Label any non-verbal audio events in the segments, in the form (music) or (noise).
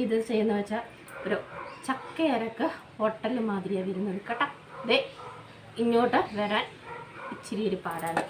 ഇത് ചെയ്യുന്ന വെച്ചാൽ ഒരു ചക്കയരക്ക് ഹോട്ടൽ മാതിരിയാണ് വരുന്നത് കേട്ടോ. ദേ ഇങ്ങോട്ട് വരാൻ ഇച്ചിരി ഒരു പാടാണ്.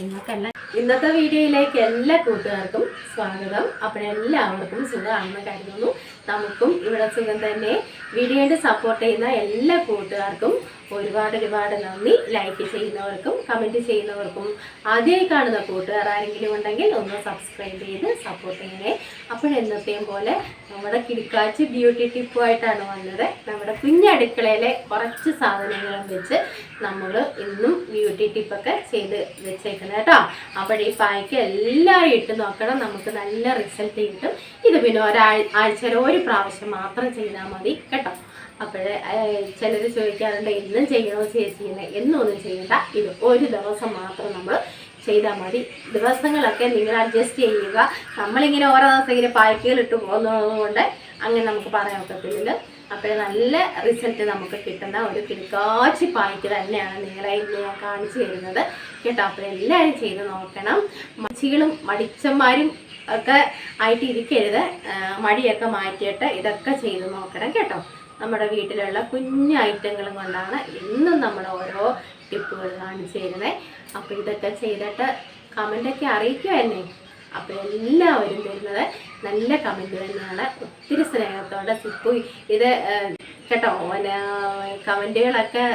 നിങ്ങൾക്കെല്ലാം ഇന്നത്തെ വീഡിയോയിലേക്ക് എല്ലാ കൂട്ടുകാർക്കും സ്വാഗതം. അപ്പോഴെല്ലാവർക്കും സുഖമാണെന്ന് കരുതുന്നു. നമുക്കും ഇവിടെ സുഖം തന്നെ. വീഡിയോയുടെ സപ്പോർട്ട് ചെയ്യുന്ന എല്ലാ കൂട്ടുകാർക്കും ഒരുപാട് ഒരുപാട് നന്ദി. ലൈക്ക് ചെയ്യുന്നവർക്കും കമന്റ് ചെയ്യുന്നവർക്കും. ആദ്യമായി കാണുന്ന കൂട്ടുകാർ ആരെങ്കിലും ഉണ്ടെങ്കിൽ ഒന്ന് സബ്സ്ക്രൈബ് ചെയ്ത് സപ്പോർട്ട് ചെയ്യണേ. അപ്പോഴെന്നത്തെയും പോലെ നമ്മുടെ കിടിക്കാച്ച് ബ്യൂട്ടി ടിപ്പുമായിട്ടാണ് വന്നത്. നമ്മുടെ കുഞ്ഞടുക്കളയിലെ കുറച്ച് സാധനങ്ങളും വെച്ച് നമ്മൾ ഇന്നും ബ്യൂട്ടി ടിപ്പൊക്കെ ചെയ്ത് വെച്ചേക്കുന്നത് കേട്ടോ. അപ്പോൾ ഈ പായ്ക്ക് എല്ലാവരും ഇട്ട് നോക്കണം. നമുക്ക് നല്ല റിസൾട്ട് കിട്ടും. ഇത് പിന്നെ ഒരാഴ് ആഴ്ചയിൽ ഒരു പ്രാവശ്യം മാത്രം ചെയ്താൽ മതി കേട്ടോ. അപ്പോഴേ ചിലർ ചോദിക്കാറുണ്ട് എന്നും ചെയ്യണോ ചേച്ചിന്ന് എന്നൊന്നും ചെയ്യണ്ട. ഇത് ഒരു ദിവസം മാത്രം നമ്മൾ ചെയ്താൽ മതി. ദിവസങ്ങളൊക്കെ നിങ്ങൾ അഡ്ജസ്റ്റ് ചെയ്യുക. നമ്മളിങ്ങനെ ഓരോ ദിവസം ഇങ്ങനെ പാക്കുകൾ ഇട്ട് പോകുന്നതുകൊണ്ട് അങ്ങനെ നമുക്ക് പറയാൻ പറ്റത്തില്ല അപ്പോൾ നല്ല റിസൾട്ട് നമുക്ക് കിട്ടുന്ന ഒരു കിടക്കാച്ചി പായ്ക്ക് തന്നെയാണ് നിങ്ങളെ ഞാൻ കാണിച്ചു തരുന്നത്. കേട്ടോ അപ്പോൾ എല്ലാവരും ചെയ്ത് നോക്കണം. മച്ചികളും മടിച്ചന്മാരും ഒക്കെ ആയിട്ട് ഇരിക്കരുത്. മടിയൊക്കെ മാറ്റിയിട്ട് ഇതൊക്കെ ചെയ്ത് നോക്കണം. കേട്ടോ. നമ്മുടെ വീട്ടിലുള്ള കുഞ്ഞു ഐറ്റങ്ങളും കൊണ്ടാണ് ഇന്നും നമ്മൾ ഓരോ ടിപ്പുകൾ കാണിച്ചു തരുന്നത് അപ്പോൾ ഇതൊക്കെ ചെയ്തിട്ട് കമന്റൊക്കെ അറിയിക്കുക എന്നെ അപ്പോൾ എല്ലാവരും തരുന്നത് നല്ല കമന്റ് തന്നെയാണ്. ഒത്തിരി സ്നേഹത്തോടെ സിപ്പു ഇത് കേട്ടോ കമന്റുകളൊക്കെ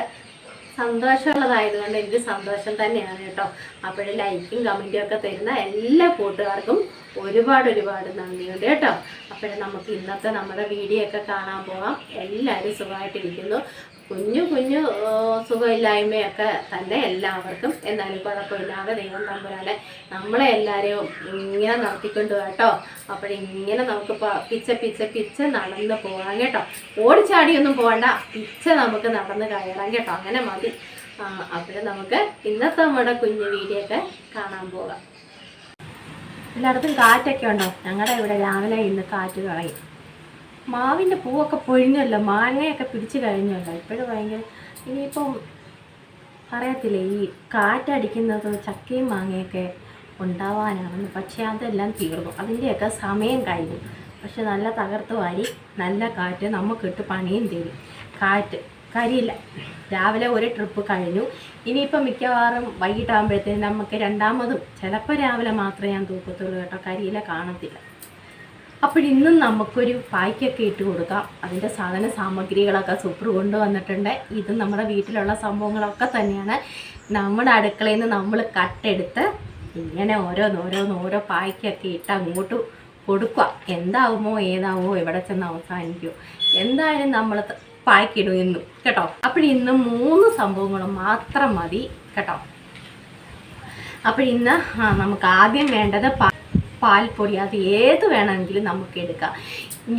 സന്തോഷമുള്ളതായതുകൊണ്ട് എനിക്ക് സന്തോഷം തന്നെയാണ് കേട്ടോ. അപ്പോൾ ലൈക്കും കമന്റും ഒക്കെ തരുന്ന എല്ലാ കൂട്ടുകാർക്കും ഒരുപാട് ഒരുപാട് നന്ദിയുണ്ട് കേട്ടോ. അപ്പോൾ നമുക്ക് ഇന്നത്തെ നമ്മുടെ വീഡിയോ ഒക്കെ കാണാൻ പോവാം. എല്ലാവരും സുഖമായിട്ടിരിക്കുന്നു. കുഞ്ഞു കുഞ്ഞു സുഖമില്ലായ്മയൊക്കെ തന്നെ എല്ലാവർക്കും. എന്നാലും കുഴപ്പമില്ലാതെ ദൈവം തമ്പുരാനെ നമ്മളെ എല്ലാവരെയും ഇങ്ങനെ നടത്തിക്കൊണ്ട് കേട്ടോ. അപ്പോഴിങ്ങനെ നമുക്ക് പിച്ച പിച്ച പിച്ച നടന്ന് പോകാം കേട്ടോ. ഓടിച്ചാടിയൊന്നും പോകണ്ട. പിച്ച നമുക്ക് നടന്ന് കയറാം കേട്ടോ. അങ്ങനെ മതി. അപ്പോൾ നമുക്ക് ഇന്നത്തെ നമ്മുടെ കുഞ്ഞു വീഡിയോ ഒക്കെ കാണാൻ പോകാം. എല്ലായിടത്തും കാറ്റൊക്കെ ഉണ്ടോ? ഞങ്ങളുടെ ഇവിടെ രാവിലെ ഇന്ന് കാറ്റ് കളയും മാവിന്റെ പൂവൊക്കെ പൊഴിഞ്ഞല്ലോ മാങ്ങയൊക്കെ പിടിച്ചു കഴിഞ്ഞല്ലോ. ഇപ്പോഴും ഭയങ്കര ഇനിയിപ്പം അറിയത്തില്ലേ ഈ കാറ്റടിക്കുന്നത് ചക്കയും മാങ്ങയൊക്കെ ഉണ്ടാവാനാണെന്ന്. പക്ഷേ അതെല്ലാം തീർന്നു. അതിന്റെയൊക്കെ സമയം കഴിഞ്ഞു. പക്ഷെ നല്ല തകർത്ത് വാരി നല്ല കാറ്റ് നമുക്കിട്ട് പണിയും തരും. കാറ്റ് കരിയില്ല. രാവിലെ ഒരു ട്രിപ്പ് കഴിഞ്ഞു. ഇനിയിപ്പം മിക്കവാറും വൈകിട്ടാകുമ്പോഴത്തേന് നമുക്ക് രണ്ടാമതും. ചിലപ്പോൾ രാവിലെ മാത്രമേ ഞാൻ തൂക്കത്തുള്ളൂ കേട്ടോ. കരിയില കാണത്തില്ല. അപ്പോഴിന്നും നമുക്കൊരു പായ്ക്കൊക്കെ ഇട്ട് കൊടുക്കാം. അതിന്റെ സാധന സാമഗ്രികളൊക്കെ സൂപ്പർ കൊണ്ടുവന്നിട്ടുണ്ട്. ഇത് നമ്മുടെ വീട്ടിലുള്ള സംഭവങ്ങളൊക്കെ തന്നെയാണ്. നമ്മുടെ അടുക്കളയിൽ നിന്ന് നമ്മൾ കട്ടെടുത്ത് ഇങ്ങനെ ഓരോന്ന് ഓരോന്ന് ഓരോ പായ്ക്കൊക്കെ ഇട്ട് അങ്ങോട്ട് കൊടുക്കുക. എന്താവുമോ ഏതാവുമോ എവിടെ ചെന്ന് അവസാനിക്കുമോ എന്തായാലും നമ്മൾ പായ്ക്കിടും ഇന്നും. കേട്ടോ? അപ്പോൾ ഇന്ന് മൂന്ന് സംഭവങ്ങൾ മാത്രം മതി. കേട്ടോ? അപ്പോൾ ഇന്ന് ആ, നമുക്ക് ആദ്യം വേണ്ടത് പാ പാൽപ്പൊടി അത് ഏത് വേണമെങ്കിലും നമുക്ക് എടുക്കാം.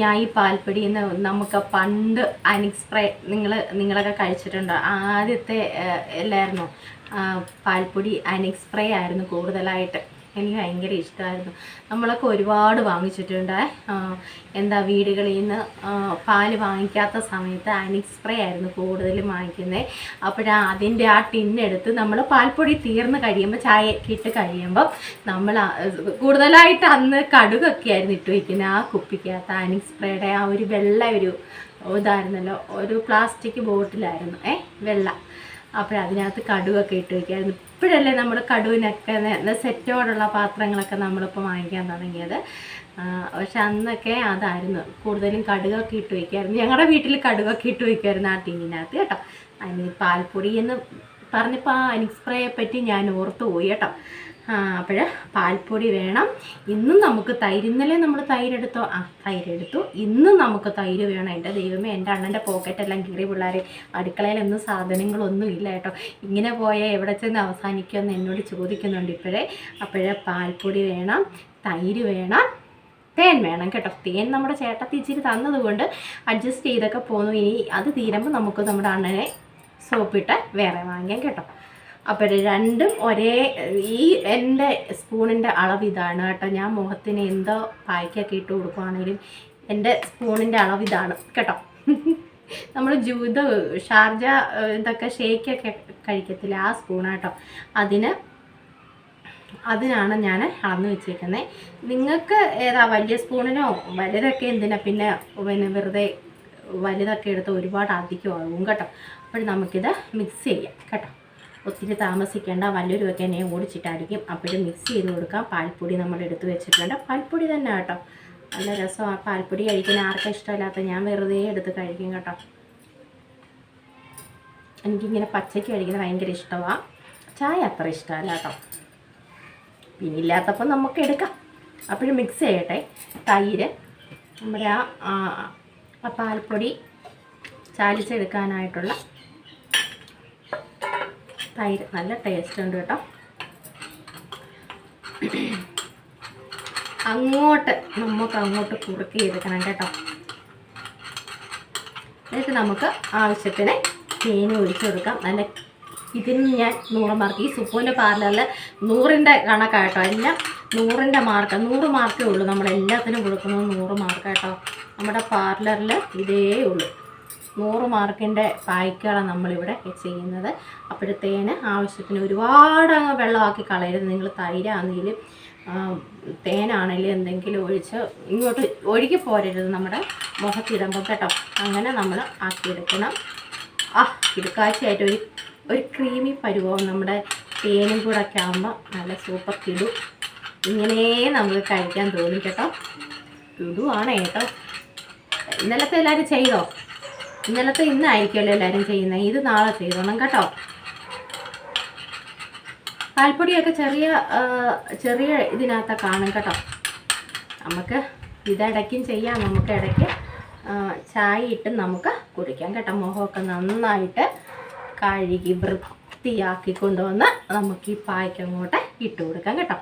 ഞാൻ ഈ പാൽപ്പൊടി എന്ന് നമുക്ക് പണ്ട് അനിക് സ്പ്രേ നിങ്ങൾ നിങ്ങളൊക്കെ കഴിച്ചിട്ടുണ്ടോ? ആദ്യത്തെ എല്ലായിരുന്നു? പാൽപ്പൊടി അനിക് സ്പ്രേ ആയിരുന്നു കൂടുതലായിട്ട്. എനിക്ക് ഭയങ്കര ഇഷ്ടമായിരുന്നു നമ്മളൊക്കെ ഒരുപാട് വാങ്ങിച്ചിട്ടുണ്ട്. എന്താ വീടുകളിൽ നിന്ന് പാൽ വാങ്ങിക്കാത്ത സമയത്ത് അനിക് സ്പ്രേ ആയിരുന്നു കൂടുതലും വാങ്ങിക്കുന്നത് അപ്പോഴാ അതിന്റെ ആ ടിന്നെടുത്ത് നമ്മൾ പാൽപ്പൊടി തീർന്ന് കഴിയുമ്പോൾ ചായ ഇട്ട് കഴിയുമ്പോൾ നമ്മൾ കൂടുതലായിട്ട് അന്ന് കടുകൊക്കെ ആയിരുന്നു ഇട്ട് വയ്ക്കുന്നത് ആ കുപ്പിക്കകത്ത് അനിക് സ്പ്രേയുടെ ആ ഒരു വെള്ള ഒരു ഇതായിരുന്നല്ലോ. ഒരു പ്ലാസ്റ്റിക് ബോട്ടിലായിരുന്നു ഏ വെള്ള. അപ്പോഴതിനകത്ത് കടുവൊക്കെ ഇട്ട് വയ്ക്കായിരുന്നു ഇപ്പോഴല്ലേ നമ്മൾ കടുവിനൊക്കെ സെറ്റോടുള്ള പാത്രങ്ങളൊക്കെ നമ്മളിപ്പോൾ വാങ്ങിക്കാൻ തുടങ്ങിയത്. പക്ഷെ അന്നൊക്കെ അതായിരുന്നു. കൂടുതലും കടുകൊക്കെ ഇട്ട് വയ്ക്കായിരുന്നു ഞങ്ങളുടെ വീട്ടിൽ കടുകൊക്കെ ഇട്ട് വയ്ക്കുമായിരുന്നു ആ ടിന്നിനകത്ത് കേട്ടോ. അതിന് പാൽപ്പൊടി എന്ന് പറഞ്ഞപ്പോൾ ആ അനിക് സ്പ്രേയെ പറ്റി ഞാൻ ഓർത്തു പോയി കേട്ടോ. അപ്പോൾ പാൽപ്പൊടി വേണം. ഇന്നും നമുക്ക് തൈര് ഇന്നലെ നമ്മൾ തൈരെടുത്തോ? ആ തൈരെടുത്തു. ഇന്നും നമുക്ക് തൈര് വേണം. എന്റെ ദൈവമേ എന്റെ അണ്ണന്റെ പോക്കറ്റെല്ലാം കീറി പിള്ളേർ അടുക്കളയിലൊന്നും സാധനങ്ങളൊന്നും ഇല്ല കേട്ടോ. ഇങ്ങനെ പോയാൽ എവിടെ ചെന്ന് അവസാനിക്കുമെന്ന് എന്നോട് ചോദിക്കുന്നുണ്ട് ഇപ്പോഴേ. അപ്പോഴേ പാൽപ്പൊടി വേണം തൈര് വേണം തേൻ വേണം കേട്ടോ. തേൻ നമ്മുടെ ചേട്ടത്തി ഇച്ചിരി തന്നതുകൊണ്ട് അഡ്ജസ്റ്റ് ചെയ്തൊക്കെ പോന്നു. ഇനി അത് തീരുമ്പോൾ നമുക്ക് നമ്മുടെ അണ്ണനെ സോപ്പിട്ട് വേറെ വാങ്ങിക്കാം കേട്ടോ. അപ്പോൾ രണ്ടും ഒരേ ഈ എന്റെ സ്പൂണിന്റെ അളവ് ഇതാണ് കേട്ടോ. ഞാൻ മുഖത്തിന് എന്തോ പായ്ക്കൊക്കെ ഇട്ട് കൊടുക്കുവാണെങ്കിലും എന്റെ സ്പൂണിന്റെ അളവ് ഇതാണ് കേട്ടോ. നമ്മൾ ജൂത ഷാർജ ഇതൊക്കെ ഷേക്കൊക്കെ കഴിക്കത്തില്ല ആ സ്പൂണാട്ടോ അതിന് അതിനാണ് ഞാൻ അളന്ന് വെച്ചേക്കുന്നത് നിങ്ങൾക്ക് ഏതാ വലിയ സ്പൂണിനോ വലുതൊക്കെ എന്തിനാ? പിന്നെ പിന്നെ വെറുതെ വലുതൊക്കെ എടുത്ത് ഒരുപാട് അധികം ആകും കേട്ടോ. അപ്പോൾ നമുക്കിത് മിക്സ് ചെയ്യാം കേട്ടോ. ഒത്തിരി താമസിക്കേണ്ട വലിയൊരുമൊക്കെ എന്നെ ഓടിച്ചിട്ടായിരിക്കും. അപ്പോഴും മിക്സ് ചെയ്ത് കൊടുക്കാം. പാൽപ്പൊടി നമ്മൾ എടുത്ത് വെച്ചിട്ടുണ്ട്. പാൽപ്പൊടി തന്നെ കേട്ടോ. നല്ല രസം. രസമാണ് പാൽപ്പൊടി കഴിക്കുന്ന ആർക്കും ഇഷ്ടമില്ലാത്ത ഞാൻ വെറുതെ എടുത്ത് കഴിക്കും കേട്ടോ. എനിക്കിങ്ങനെ പച്ചയ്ക്ക് കഴിക്കുന്നത് ഭയങ്കര ഇഷ്ടമാണ് ചായ അത്ര ഇഷ്ടമല്ല കേട്ടോ. പിന്നെ ഇല്ലാത്തപ്പോൾ നമുക്ക് എടുക്കാം. അപ്പോഴും മിക്സ് ചെയ്യട്ടെ. തൈര് നമ്മുടെ ആ ആ, ആ പാൽപ്പൊടി ചാലിച്ചെടുക്കാനായിട്ടുള്ള തൈര് നല്ല ടേസ്റ്റ് ഉണ്ട് കേട്ടോ. അങ്ങോട്ട് നമുക്ക് അങ്ങോട്ട് കുറുക്കി എടുക്കണം കേട്ടോ. എന്നിട്ട് നമുക്ക് ആവശ്യത്തിന് തേൻ ഒഴിച്ചു കൊടുക്കാം. നല്ല ഇതിന് ഞാൻ നൂറ് മാർക്ക് ഈ സുപ്പൂന്റെ പാർലറിൽ നൂറിന്റെ കണക്കാട്ടോ എല്ലാം നൂറിന്റെ മാർക്ക് നൂറ് മാർക്കേ ഉള്ളൂ. നമ്മളെല്ലാത്തിനും കൊടുക്കുന്നത് നൂറ് മാർക്കായിട്ടോ നമ്മുടെ പാർലറിൽ ഇതേ ഉള്ളൂ. നൂറ് മാർക്കിന്റെ പായ്ക്കുകളാണ് നമ്മളിവിടെ ചെയ്യുന്നത്. അപ്പോഴത്തേന് ആവശ്യത്തിന് ഒരുപാട് അങ്ങ് വെള്ളമാക്കി കളയരുത്. നിങ്ങൾ തൈരാണെങ്കിലും തേനാണെങ്കിലും എന്തെങ്കിലും ഒഴിച്ച് ഇങ്ങോട്ട് ഒഴുകി പോരരുത് നമ്മുടെ മുഖത്തിടുമ്പോൾ കേട്ടോ. അങ്ങനെ നമ്മൾ ആക്കിയെടുക്കണം. ആ കിടുക്കാഴ്ചയായിട്ട് ഒരു ഒരു ക്രീമി പരുവം നമ്മുടെ തേനും കൂടെ ഒക്കെ ആകുമ്പോൾ നല്ല സൂപ്പർ കിടു. ഇങ്ങനെ നമുക്ക് കഴിക്കാൻ തോന്നും കേട്ടോ. കിടുവാണ് കേട്ടോ ഇന്നലത്തെ എല്ലാവരും ചെയ്തോ? ഇന്നലത്തെ ഇന്നായിരിക്കുമല്ലോ എല്ലാവരും ചെയ്യുന്നത്. ഇത് നാളെ ചെയ്തോണം കേട്ടോ. പാൽപ്പൊടിയൊക്കെ ചെറിയ ചെറിയ ഇതിനകത്ത് കാണും കേട്ടോ. നമുക്ക് ഇതിടയ്ക്കും ചെയ്യാം. നമുക്ക് ഇടയ്ക്ക് ചായ ഇട്ട് നമുക്ക് കുടിക്കാം കേട്ടോ. മുഖമൊക്കെ നന്നായിട്ട് കഴുകി വൃത്തിയാക്കി കൊണ്ടുവന്ന് നമുക്ക് ഈ പായ്ക്കങ്ങോട്ട് ഇട്ട് കൊടുക്കാം കേട്ടോ.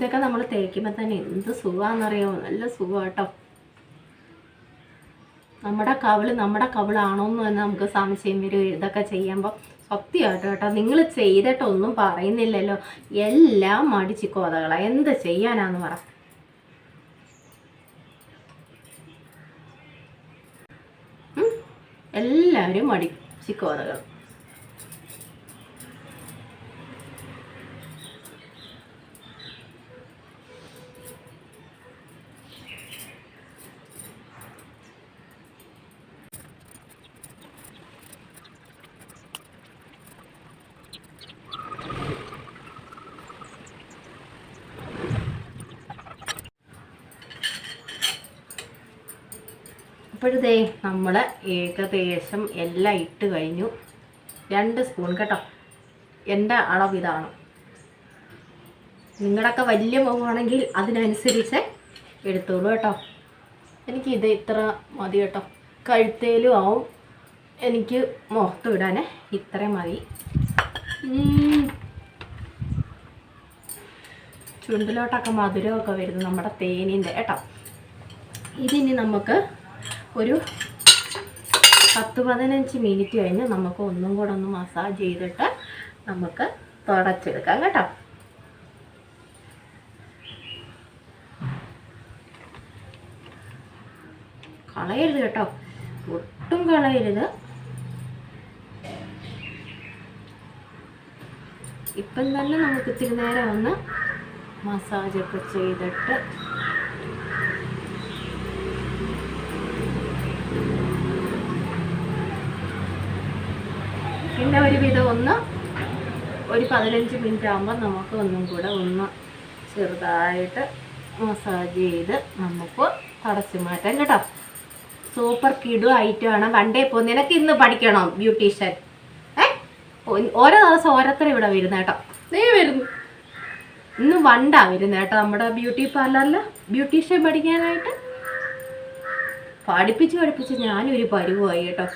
ഇതൊക്കെ നമ്മൾ തേക്കുമ്പോൾ തന്നെ എന്ത് സുഖമാണെന്നറിയാമോ നല്ല സുഖം കേട്ടോ നമ്മുടെ കവിൾ നമ്മുടെ കവിളാണോന്ന് തന്നെ നമുക്ക് സംശയം വരും ഇതൊക്കെ ചെയ്യുമ്പോൾ സത്യമായിട്ട് കേട്ടോ നിങ്ങൾ ചെയ്തിട്ടൊന്നും പറയുന്നില്ലല്ലോ. എല്ലാം മടിച്ച് കോതകള. എന്ത് ചെയ്യാനാന്ന് പറ. എല്ലാവരും മടിച്ച് കോതകൾ അപ്പോഴതേ നമ്മൾ ഏകദേശം എല്ലാം ഇട്ട് കഴിഞ്ഞു. രണ്ട് സ്പൂൺ കേട്ടോ. എന്റെ അളവ് ഇതാണ്. നിങ്ങളുടെയൊക്കെ വലിയ മുഖമാണെങ്കിൽ അതിനനുസരിച്ച് എടുത്തോളൂ കേട്ടോ. എനിക്ക് ഇത് ഇത്ര മതി കേട്ടോ. കഴുത്തേലും ആവും. എനിക്ക് മുഖത്ത് വിടാൻ ഇത്രയും മതി. ചുണ്ടിലോട്ടൊക്കെ മധുരമൊക്കെ വരുന്നു നമ്മുടെ തേനിന്റെ കേട്ടോ. ഇതിനി നമുക്ക് ഒരു പത്ത് പതിനഞ്ച് മിനിറ്റ് കഴിഞ്ഞ് നമുക്ക് ഒന്നും കൂടെ ഒന്ന് മസാജ് ചെയ്തിട്ട് നമുക്ക് തുടച്ചെടുക്കാം കേട്ടോ. കളയരുത് കേട്ടോ. ഒട്ടും കളയരുത്. ഇപ്പം തന്നെ നമുക്ക് ഇത്തിരി നേരം ഒന്ന് മസാജൊക്കെ ചെയ്തിട്ട് പിന്നെ ഒരുവിധം ഒന്ന് ഒരു പതിനഞ്ച് മിനിറ്റ് ആകുമ്പോൾ നമുക്ക് ഒന്നും കൂടെ ഒന്ന് ചെറുതായിട്ട് മസാജ് ചെയ്ത് നമുക്ക് തടച്ചു മാറ്റാം കേട്ടോ. സൂപ്പർ കിടു ഐറ്റമാണ് വണ്ടേ പോ നിനക്ക് ഇന്ന് പഠിക്കണം ബ്യൂട്ടീഷ്യൻ ഏ? ഓരോ ദിവസം ഓരോരുത്തർ ഇവിടെ വരുന്ന കേട്ടോ. നീ വരുന്നു. ഇന്ന് വണ്ടാ വരുന്ന കേട്ടോ നമ്മുടെ ബ്യൂട്ടി പാർലറിൽ ബ്യൂട്ടീഷ്യൻ പഠിക്കാനായിട്ട്. പഠിപ്പിച്ച് പഠിപ്പിച്ച് ഞാനൊരു പരിവായി കേട്ടോ.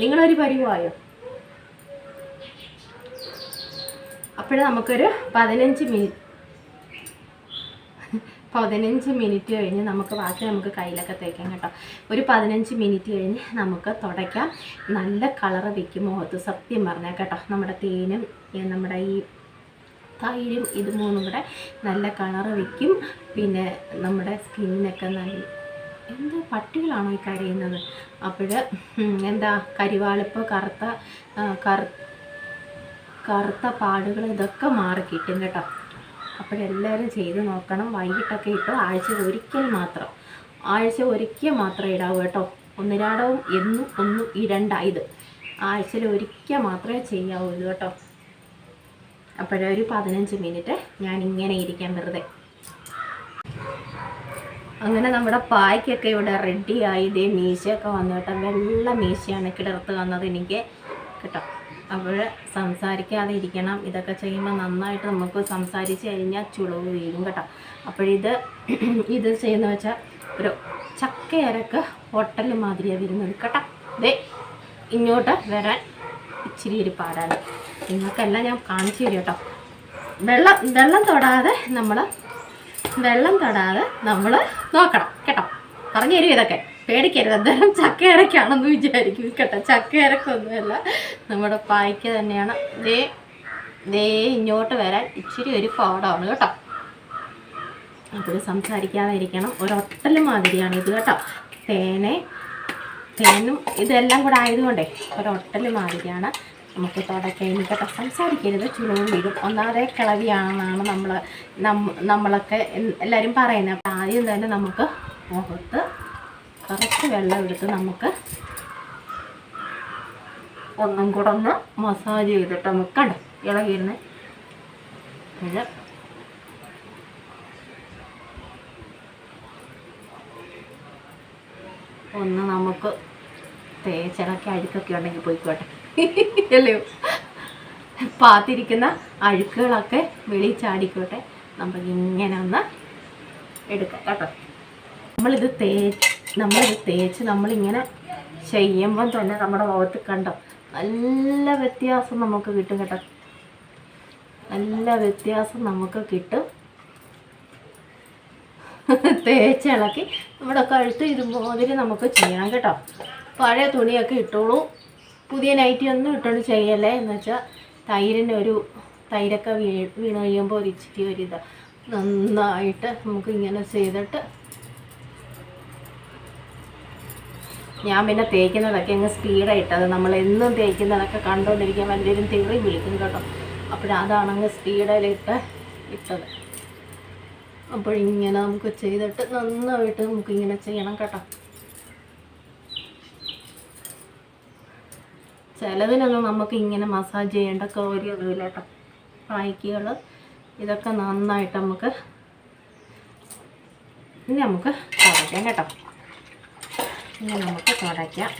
നിങ്ങളൊരു പരുവായോ? അപ്പോഴേ നമുക്കൊരു പതിനഞ്ച് മിനിറ്റ് പതിനഞ്ച് മിനിറ്റ് കഴിഞ്ഞ് നമുക്ക് ബാക്കി നമുക്ക് കയ്യിലൊക്കെ തേക്കാം കേട്ടോ. ഒരു പതിനഞ്ച് മിനിറ്റ് കഴിഞ്ഞ് നമുക്ക് തുടയ്ക്കാം. നല്ല കളറ് വെക്കും മുഖത്ത് സത്യം പറഞ്ഞാൽ കേട്ടോ. നമ്മുടെ തേനും നമ്മുടെ ഈ തൈരും ഇത് മൂന്നും കൂടെ നല്ല കളറ് വെക്കും. പിന്നെ നമ്മുടെ സ്കിന്നൊക്കെ നല്ല എന്ത് പട്ടികളാണോ ഈ കരയുന്നത്? അപ്പോൾ എന്താ കരിവാളിപ്പ് കറുത്ത കറു കറുത്ത പാടുകൾ ഇതൊക്കെ മാറി കിട്ടും കേട്ടോ. അപ്പോഴെല്ലാവരും ചെയ്ത് നോക്കണം. വൈകിട്ടൊക്കെ ഇട്ട് ആഴ്ച ഒരിക്കൽ മാത്രം. ആഴ്ച ഒരിക്കൽ മാത്രം ഇടാവൂ കേട്ടോ. ഒന്നിരാടവും എന്നും ഒന്നും ഇടണ്ട ഇത്. ആഴ്ചയിൽ ഒരിക്കൽ മാത്രമേ ചെയ്യാവൂ ഇത് കേട്ടോ അപ്പോഴൊരു പതിനഞ്ച് മിനിറ്റ് ഞാൻ ഇങ്ങനെ ഇരിക്കാൻ വെറുതെ. അങ്ങനെ നമ്മുടെ പായ്ക്കൊക്കെ ഇവിടെ റെഡിയായി ഇതേ മീശയൊക്കെ വന്നു കേട്ടോ. വെള്ള മീശയാണ് കിടർത്ത് വന്നത് എനിക്ക്. കേട്ടോ. അപ്പോൾ സംസാരിക്കാതെ ഇരിക്കണം. ഇതൊക്കെ ചെയ്യുമ്പോൾ നന്നായിട്ട് നമുക്ക് സംസാരിച്ച് കഴിഞ്ഞാൽ ചുളവ് വീഴും കേട്ടോ. അപ്പോഴിത് (clears throat) ഇത് ചെയ്യുന്ന വെച്ചാൽ ഒരു ചക്കയരക്ക് ഹോട്ടൽ മാതിരിയാണ് വരുന്നത് കേട്ടോ. ദേ ഇങ്ങോട്ട് വരാൻ ഇച്ചിരി ഒരു പാടാണ്. നിങ്ങൾക്കെല്ലാം ഞാൻ കാണിച്ചു തരും കേട്ടോ. വെള്ളം വെള്ളം തൊടാതെ നമ്മൾ വെള്ളം തൊടാതെ നമ്മൾ നോക്കണം കേട്ടോ. പറഞ്ഞു തരും ഇതൊക്കെ. പേടിക്കരുത്. എന്തായാലും ചക്കയിറക്കാണെന്ന് വിചാരിക്കും. കേട്ടോ ചക്കയിറക്കൊന്നുമല്ല നമ്മുടെ പായ്ക്ക് തന്നെയാണ്. ദേ ദേ ഇങ്ങോട്ട് വരാൻ ഇച്ചിരി ഒരു പാടാണ് കേട്ടോ. അപ്പോൾ സംസാരിക്കാതെ ഇരിക്കണം ഒരൊട്ടൽ മാതിരിയാണ് ഇത് കേട്ടോ. തേനെ തേനും ഇതെല്ലാം കൂടെ ആയതുകൊണ്ടേ ഒരൊട്ടൽ മാതിരിയാണ്. നമുക്ക് തുടക്കയിൽ കേട്ടോ സംസാരിക്കരുത്. ചുളവും വീടും ഒന്നാതെ കിളവിയാണെന്നാണ് നമ്മൾ നമ്മളൊക്കെ എല്ലാവരും പറയുന്നത്. അപ്പം ആദ്യം തന്നെ നമുക്ക് മുഖത്ത് കുറച്ച് വെള്ളം എടുത്ത് നമുക്ക് ഒന്നും കൂടെ ഒന്ന് മസാജ് ചെയ്തിട്ട് നമുക്ക് കണ്ടോ? ഇളകിയിരുന്ന്. ഒന്ന് നമുക്ക് തേച്ചിളക്കി അഴുക്കൊക്കെ ഉണ്ടെങ്കിൽ പോയിക്കോട്ടെ. അല്ലേ? പാത്തിരിക്കുന്ന അഴുക്കുകളൊക്കെ വെളിച്ചാടിക്കോട്ടെ നമുക്ക് ഇങ്ങനെ ഒന്ന് എടുക്കാം കേട്ടോ. നമ്മളിത് തേ നമ്മളിത് തേച്ച് നമ്മളിങ്ങനെ ചെയ്യുമ്പം തന്നെ നമ്മുടെ മുഖത്ത് കണ്ടോ? നല്ല വ്യത്യാസം നമുക്ക് കിട്ടും കേട്ടോ. നല്ല വ്യത്യാസം നമുക്ക് കിട്ടും. തേച്ചിളക്കി നമ്മുടെ കഴുത്ത് ഇതുമാതിരി നമുക്ക് ചെയ്യണം കേട്ടോ. പഴയ തുണിയൊക്കെ ഇട്ടോളൂ. പുതിയ നൈറ്റി ഒന്നും ഇട്ടോണ്ട് ചെയ്യല്ലേ? എന്ന് വെച്ചാൽ തൈരിന്റെ ഒരു തൈരൊക്കെ വീ വീണ് കഴിയുമ്പോൾ ഒരു ഇച്ചിരി നന്നായിട്ട് നമുക്ക് ഇങ്ങനെ ചെയ്തിട്ട് ഞാൻ പിന്നെ തേക്കുന്നതൊക്കെ അങ്ങ് സ്പീഡായിട്ട് അത് നമ്മൾ എന്നും തേക്കുന്നതൊക്കെ കണ്ടുകൊണ്ടിരിക്കാൻ വലിയൊരു തെറി വിളിക്കും കേട്ടോ. അപ്പോഴതാണ് അങ്ങ് സ്പീഡിലിട്ട് ഇട്ടത്. അപ്പോഴിങ്ങനെ നമുക്ക് ചെയ്തിട്ട് നന്നായിട്ട് നമുക്ക് ഇങ്ങനെ ചെയ്യണം കേട്ടോ. ചിലതിനൊന്നും നമുക്ക് ഇങ്ങനെ മസാജ് ചെയ്യേണ്ട കാര്യമൊന്നുമില്ല കേട്ടോ. പായ്ക്കുകൾ ഇതൊക്കെ നന്നായിട്ട് നമുക്ക് ഇനി നമുക്ക് തുടയ്ക്കാം കേട്ടോ. ഇനി നമുക്ക് തുടയ്ക്കാം.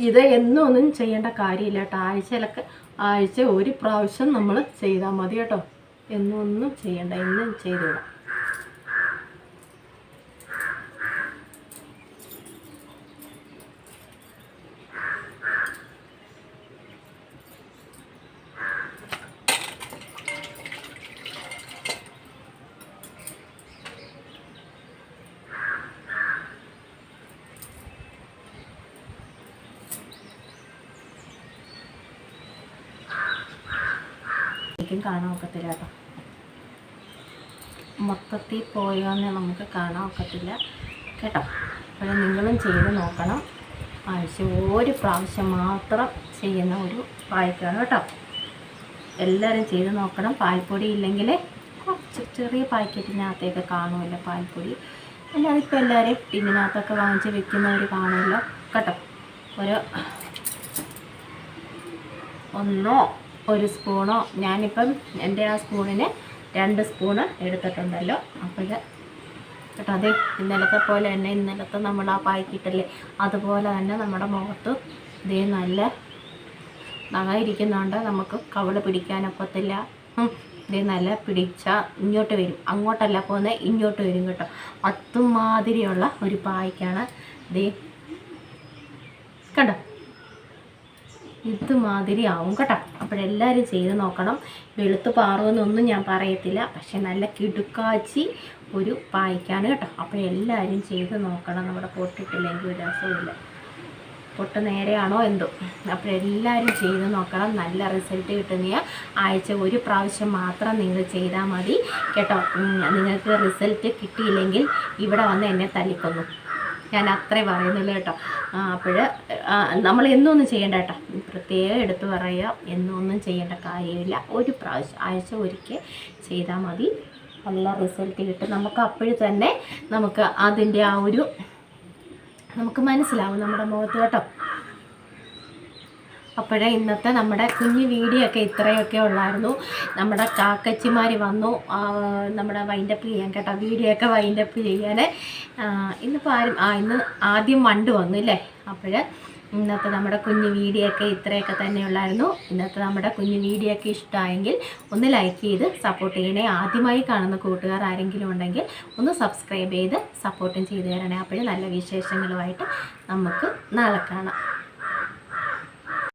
ഇത് എന്നും ഒന്നും ചെയ്യേണ്ട കാര്യമില്ല കേട്ടോ. ആഴ്ചയിലൊക്കെ ആഴ്ച ഒരു പ്രാവശ്യം നമ്മൾ ചെയ്താൽ മതി കേട്ടോ. എന്നും ഒന്നും ചെയ്യണ്ട എന്നും ചെയ്തുകൂടാ. എനിക്കും കാണാൻ ഒക്കത്തില്ല കേട്ടോ. മൊത്തത്തിൽ പോയോന്ന് നമുക്ക് കാണാൻ ഒക്കത്തില്ല. കേട്ടോ. അപ്പോൾ നിങ്ങളും ചെയ്ത് നോക്കണം. ആഴ്ച ഒരു പ്രാവശ്യം മാത്രം ചെയ്യുന്ന ഒരു പായ്ക്കാണ് കേട്ടോ. എല്ലാവരും ചെയ്ത് നോക്കണം. പാൽപ്പൊടി ഇല്ലെങ്കിൽ കുറച്ച് ചെറിയ പാക്കറ്റിനകത്തേക്ക് കാണുമല്ലോ പാൽപ്പൊടി. അല്ലാതെ ഇപ്പോൾ എല്ലാവരും ടിന്നിനകത്തൊക്കെ വാങ്ങിച്ച് വെക്കുന്നവർ കാണുമല്ലോ. കേട്ടോ. ഒരു ഒന്നോ ഒരു സ്പൂണോ ഞാനിപ്പം എന്റെ ആ സ്പൂണിന് രണ്ട് സ്പൂണ് എടുത്തിട്ടുണ്ടല്ലോ. അപ്പോൾ കേട്ടോ അതെ ഇന്നലത്തെ പോലെ തന്നെ ഇന്നലത്തെ നമ്മൾ ആ പായ്ക്കിട്ടല്ലേ? അതുപോലെ തന്നെ നമ്മുടെ മുഖത്ത് ഇതേ നല്ല നഖയിരിക്കുന്നുണ്ട്. നമുക്ക് കവൾ പിടിക്കാനൊക്കത്തില്ല. ഇതേ നല്ല പിടിച്ച ഇങ്ങോട്ട് വരും. അങ്ങോട്ടല്ല പോകുന്നത് ഇങ്ങോട്ട് വരും കേട്ടോ. അതുമാതിരിയുള്ള ഒരു പായ്ക്കാണ് ഇതേ. കണ്ടോ? ഇതുമാതിരി ആവും കേട്ടോ. അപ്പോഴെല്ലാവരും ചെയ്ത് നോക്കണം. വെളുത്ത് പാറുമെന്നൊന്നും ഞാൻ പറയത്തില്ല. പക്ഷെ നല്ല കിടുക്കാച്ചി ഒരു പായ്ക്കാണ് കേട്ടോ. അപ്പോൾ അപ്പോഴെല്ലാവരും ചെയ്ത് നോക്കണം. നമ്മുടെ പൊട്ടിട്ടില്ലെങ്കിൽ ഒരു രസമില്ല പൊട്ട് നേരെയാണോ എന്തോ. അപ്പോൾ എല്ലാവരും ചെയ്ത് നോക്കണം. നല്ല റിസൾട്ട് കിട്ടുന്ന ആഴ്ച ഒരു പ്രാവശ്യം മാത്രം നിങ്ങൾ ചെയ്താൽ മതി. കേട്ടോ. നിങ്ങൾക്ക് റിസൾട്ട് കിട്ടിയില്ലെങ്കിൽ ഇവിടെ വന്ന് എന്നെ തല്ലിക്കൊന്നു. ഞാൻ അത്രേ പറയുന്നുള്ളൂ കേട്ടോ. അപ്പോൾ നമ്മൾ എന്നൊന്നും ചെയ്യേണ്ട കേട്ടോ. പ്രത്യേകം എടുത്തു പറയുക എന്നൊന്നും ചെയ്യേണ്ട കാര്യമില്ല. ഒരു പ്രാവശ്യം ആഴ്ച ഒരിക്കൽ ചെയ്താൽ മതി. നല്ല റിസൾട്ട് കിട്ടും. നമുക്ക് അപ്പോഴും തന്നെ നമുക്ക് അതിന്റെ ആ ഒരു നമുക്ക് മനസ്സിലാവും നമ്മുടെ മുഖത്ത് കേട്ടോ. അപ്പോഴേ ഇന്നത്തെ നമ്മുടെ കുഞ്ഞു വീഡിയോ ഒക്കെ ഇത്രയൊക്കെ ഉള്ളായിരുന്നു. നമ്മുടെ കാക്കച്ചിമാർ വന്നു. നമ്മുടെ വൈൻഡപ്പ് ചെയ്യാൻ കേട്ടോ വീഡിയോ ഒക്കെ വൈൻഡപ്പ് ചെയ്യാൻ ഇന്നിപ്പോൾ ആരും ആ ഇന്ന് ആദ്യം വണ്ട് വന്നു അല്ലേ അപ്പോൾ ഇന്നത്തെ നമ്മുടെ കുഞ്ഞു വീഡിയോ ഒക്കെ ഇത്രയൊക്കെ തന്നെ ഉള്ളായിരുന്നു. ഇന്നത്തെ നമ്മുടെ കുഞ്ഞു വീഡിയോ ഒക്കെ ഇഷ്ടമായെങ്കിൽ ഒന്ന് ലൈക്ക് ചെയ്ത് സപ്പോർട്ട് ചെയ്യണേ. ആദ്യമായി കാണുന്ന കൂട്ടുകാർ ആരെങ്കിലും ഉണ്ടെങ്കിൽ ഒന്ന് സബ്സ്ക്രൈബ് ചെയ്ത് സപ്പോർട്ടും ചെയ്ത് തരണേ. അപ്പോഴും നല്ല വിശേഷങ്ങളുമായിട്ട് നമുക്ക് നാളെ കാണാം.